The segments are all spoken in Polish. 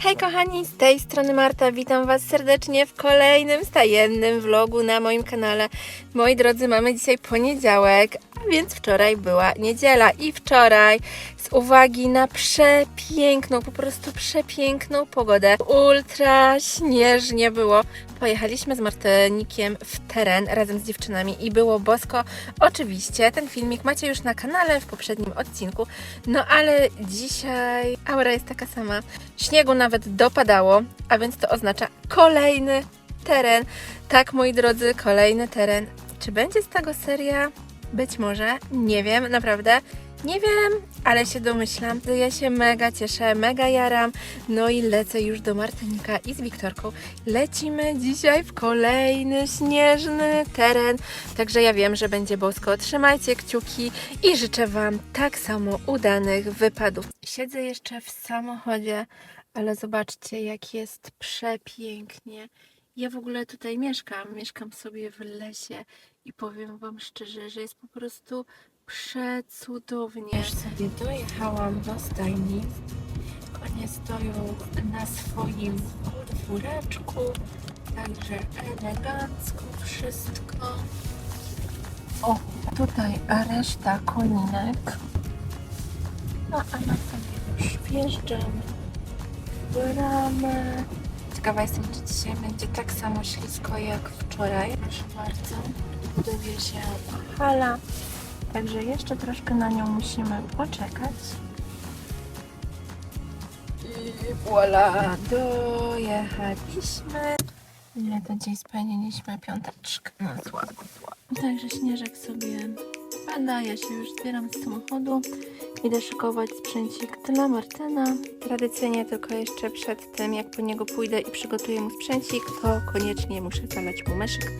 Hej kochani, z tej strony Marta, witam Was serdecznie w kolejnym stajennym vlogu na moim kanale. Moi drodzy, mamy dzisiaj poniedziałek, więc wczoraj była niedziela i wczoraj z uwagi na przepiękną, po prostu przepiękną pogodę, ultra śnieżnie było, pojechaliśmy z Martenikiem w teren razem z dziewczynami i było bosko. Oczywiście ten filmik macie już na kanale w poprzednim odcinku, no ale dzisiaj aura jest taka sama. Śniegu nawet dopadało, a więc to oznacza kolejny teren. Tak, moi drodzy, kolejny teren. Czy będzie z tego seria? Być może, nie wiem, naprawdę. Nie wiem, ale się domyślam. Ja się mega cieszę, mega jaram. No i lecę już do Martynika i z Wiktorką. Lecimy dzisiaj w kolejny śnieżny teren. Także ja wiem, że będzie bosko. Trzymajcie kciuki i życzę Wam tak samo udanych wypadów. Siedzę jeszcze w samochodzie, ale zobaczcie, jak jest przepięknie. Ja w ogóle tutaj mieszkam. Mieszkam sobie w lesie i powiem Wam szczerze, że jest po prostu przecudownie. Już sobie dojechałam do stajni. Konie stoją na swoim podwóreczku. Także elegancko wszystko. O, tutaj reszta koninek. No a my sobie już wjeżdżamy w bramę. Ciekawa jestem, czy dzisiaj będzie tak samo ślisko jak wczoraj. Proszę bardzo, buduje się hala. Także jeszcze troszkę na nią musimy poczekać. I voilà, dojechaliśmy. Ile to dzień spełniliśmy? Piąteczkę. No słabo, słabo. Także śnieżek sobie pada. Ja się już zbieram z samochodu. Idę szykować sprzęcik dla Martyna. Tradycyjnie tylko jeszcze przed tym, jak po niego pójdę i przygotuję mu sprzęcik, to koniecznie muszę zalać mu meszyk,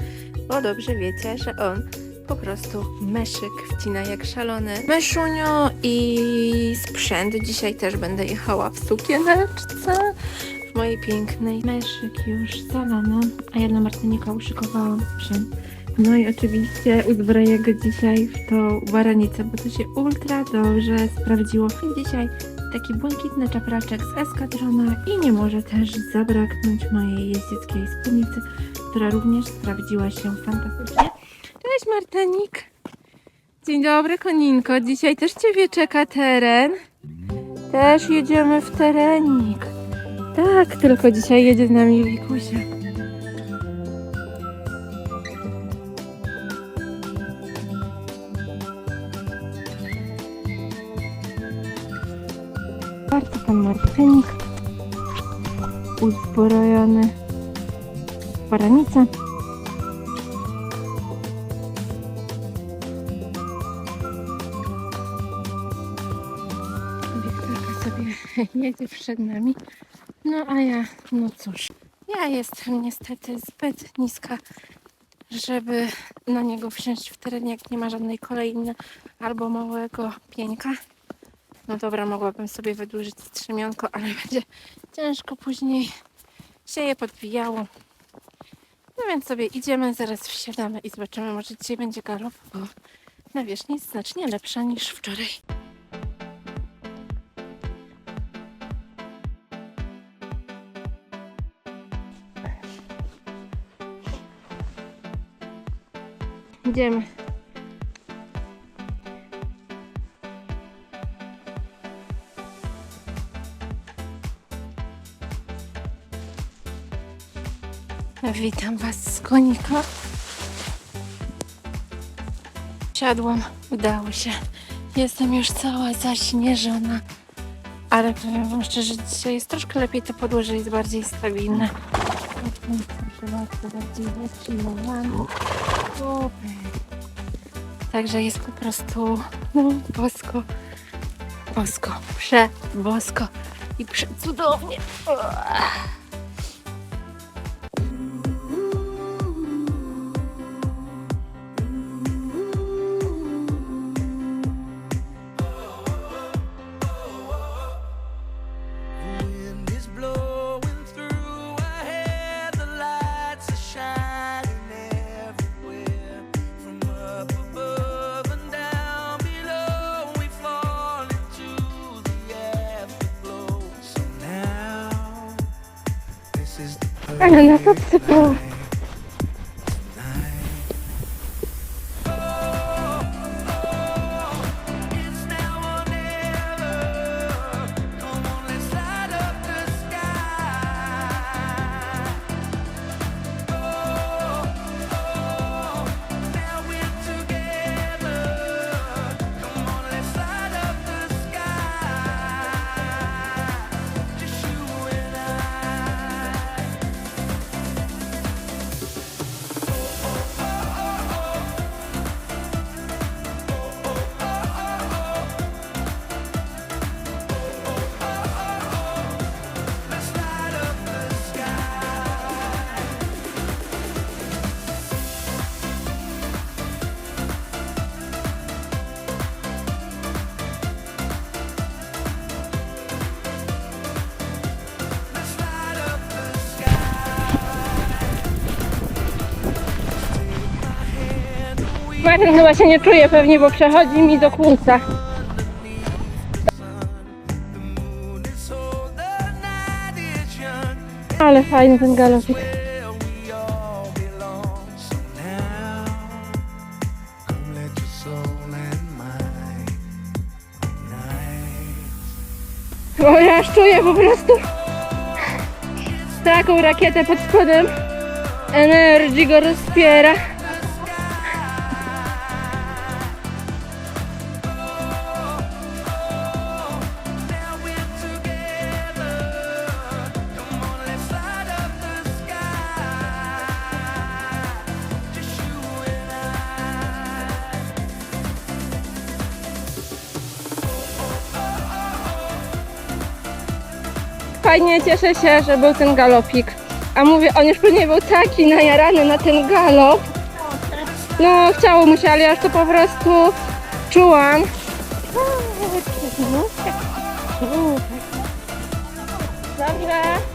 bo dobrze wiecie, że on po prostu meszyk wcina jak szalony. Myszunio i sprzęt. Dzisiaj też będę jechała w sukieneczce. W mojej pięknej. Meszyk już zalany, a ja dla Martynika uszykowałam sprzęt. No i oczywiście uzbroję go dzisiaj w tą baranicę, bo to się ultra dobrze sprawdziło. I dzisiaj taki błękitny czapraczek z eskadrona i nie może też zabraknąć mojej jeździeckiej spódnicy, która również sprawdziła się fantastycznie. Cześć Martenik! Dzień dobry koninko, dzisiaj też Ciebie czeka teren. Też jedziemy w terenik. Tak, tylko dzisiaj jedzie z nami Wikusia. Bardzo pan Martynik uzbrojony w baranicę. Wiktorka sobie jedzie przed nami. No a ja, no cóż, ja jestem niestety zbyt niska, żeby na niego wsiąść w terenie, jak nie ma żadnej kolei albo małego pieńka. No dobra, mogłabym sobie wydłużyć strzemionko, ale będzie ciężko później się je podbijało. No więc sobie idziemy, zaraz wsiadamy i zobaczymy, może dzisiaj będzie galop, bo nawierzchnia jest znacznie lepsza niż wczoraj. Idziemy. Witam Was z konika. Siadłam, udało się. Jestem już cała zaśnieżona. Ale powiem Wam szczerze, dzisiaj jest troszkę lepiej, to podłoże jest bardziej stabilne. Bardziej. Także jest po prostu, no, bosko, bosko, prze, bosko i przecudownie. Ale nas Martin chyba się nie czuje pewnie, bo przechodzi mi do young. Ale fajny ten galopik. Bo ja aż czuję po prostu taką rakietę pod spodem. Energii go rozpiera. Fajnie, cieszę się, że był ten galopik. A mówię, on już pewnie był taki najarany na ten galop. No, chciało mu się, ale ja już to po prostu czułam. Dobrze.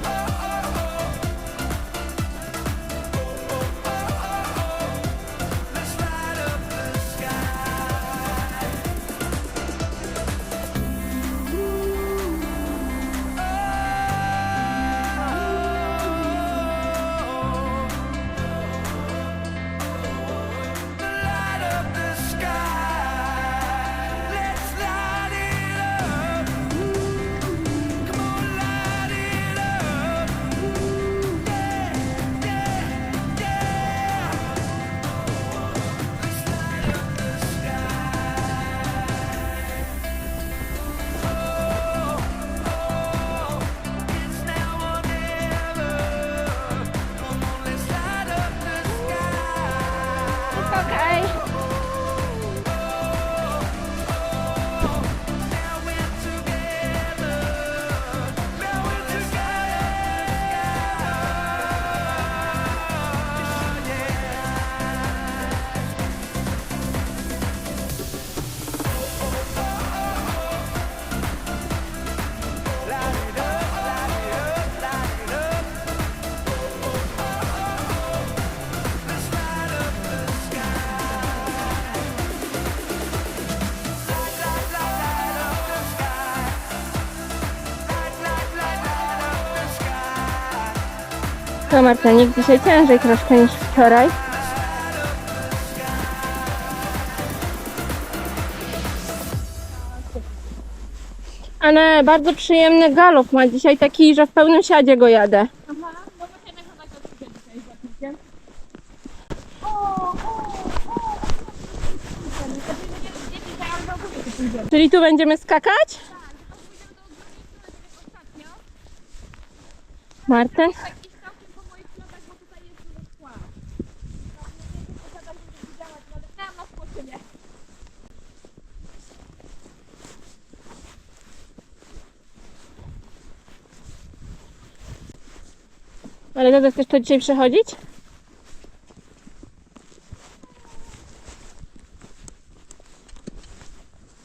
To Marcenik dzisiaj ciężej troszkę niż wczoraj. Ale bardzo przyjemny galop ma dzisiaj taki, że w pełnym siadzie go jadę. Czyli tu będziemy skakać? Marten? Ale Dada, chcesz to dzisiaj przechodzić?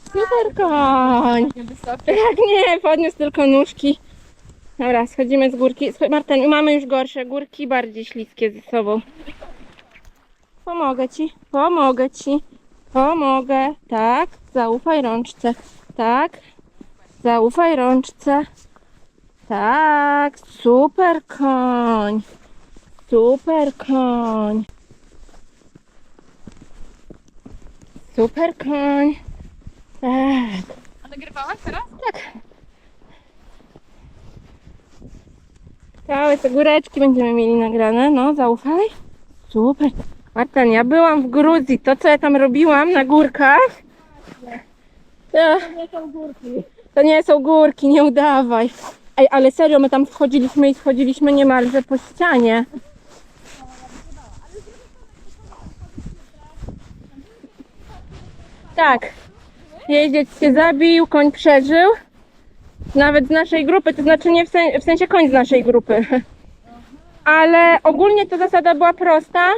Super koń! Jak nie, podniósł tylko nóżki. Dobra, schodzimy z górki. Marten, mamy już gorsze górki, bardziej śliskie ze sobą. Pomogę ci, pomogę ci, pomogę. Tak, zaufaj rączce. Tak, zaufaj rączce. Tak, super koń. Super koń. Super koń. Tak. A nagrywałaś teraz? Całe te góreczki będziemy mieli nagrane, no zaufaj. Super. Martan, ja byłam w Gruzji. To, co ja tam robiłam na górkach. To nie są górki. To nie są górki, nie udawaj. Ej, ale serio, my tam wchodziliśmy i schodziliśmy niemalże po ścianie. Tak. Jeździec się zabił, koń przeżył. Nawet z naszej grupy, to znaczy nie w, sen, w sensie koń z naszej grupy. Ale ogólnie to zasada była prosta.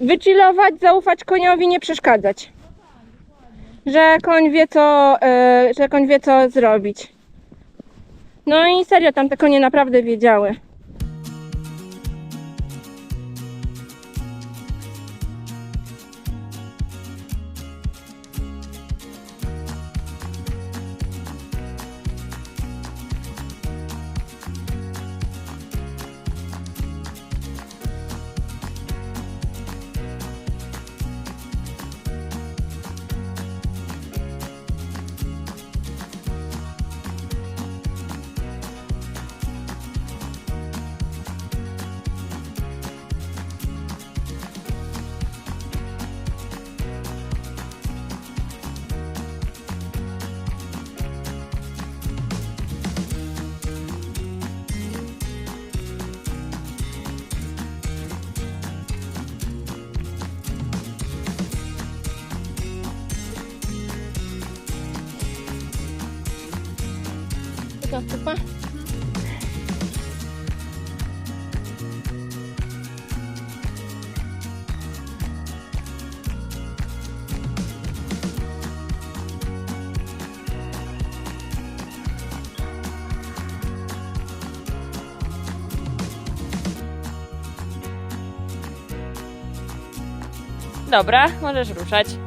Wychillować, zaufać koniowi, nie przeszkadzać. Że koń wie co, e, że koń wie co zrobić. No i serio, tam te konie naprawdę wiedziały. Taka kupa. Dobra, możesz ruszać.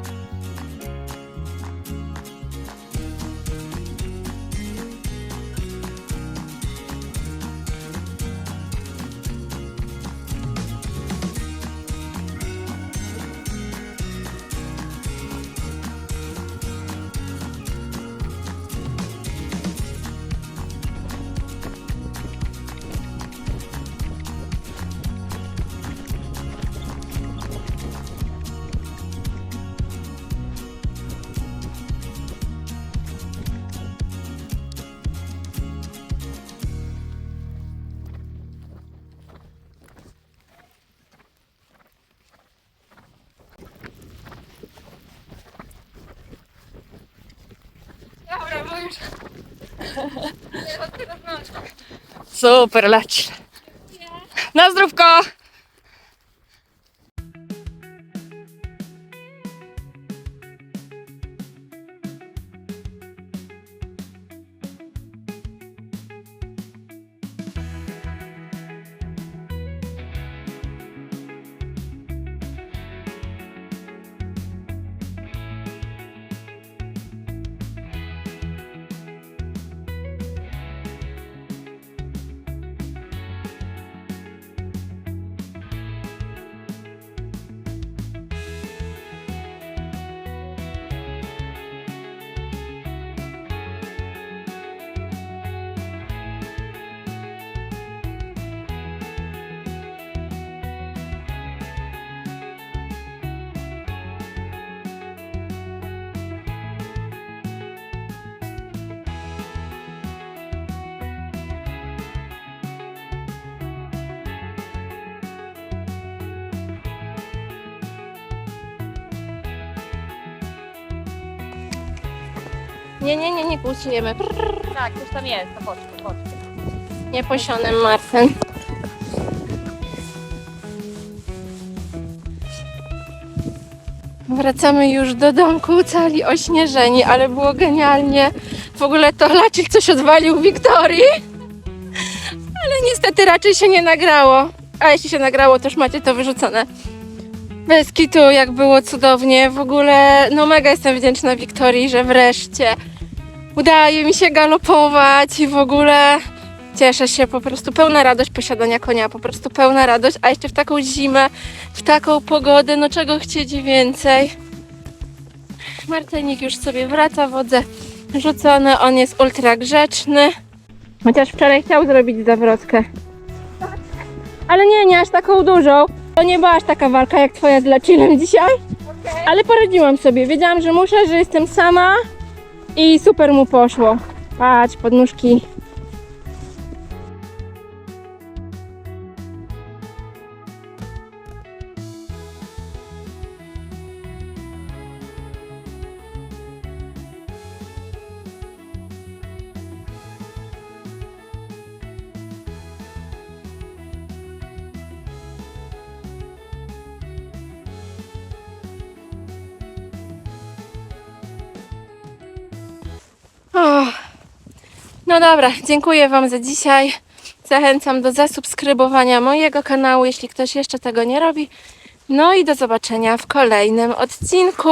Super, leć. Na zdrówko! Nie, nie, nie, nie pulsujemy. Prrr, Tak, już tam jest, to chodź, chodź. Nieposionym Marcin. Wracamy już do domku, cali ośnieżeni, ale było genialnie. W ogóle to raczej coś odwalił Wiktorii. Ale niestety raczej się nie nagrało. A jeśli się nagrało, to już macie to wyrzucone. Bez kitu, jak było cudownie. W ogóle, no mega jestem wdzięczna Wiktorii, że wreszcie udaje mi się galopować i w ogóle Cieszę się, po prostu pełna radość posiadania konia, po prostu pełna radość, a jeszcze w taką zimę, w taką pogodę, no czego chcieć więcej. Martynik już sobie wraca, wodze rzucone, on jest ultra grzeczny. Chociaż wczoraj chciał zrobić zawrotkę. Ale nie, nie aż taką dużą. To nie była aż taka walka jak twoja z Lacinem dzisiaj. Ale poradziłam sobie. Wiedziałam, że muszę, że jestem sama i super mu poszło. Patrz, podnóżki. No dobra, dziękuję Wam za dzisiaj. Zachęcam do zasubskrybowania mojego kanału, jeśli ktoś jeszcze tego nie robi. No i do zobaczenia w kolejnym odcinku.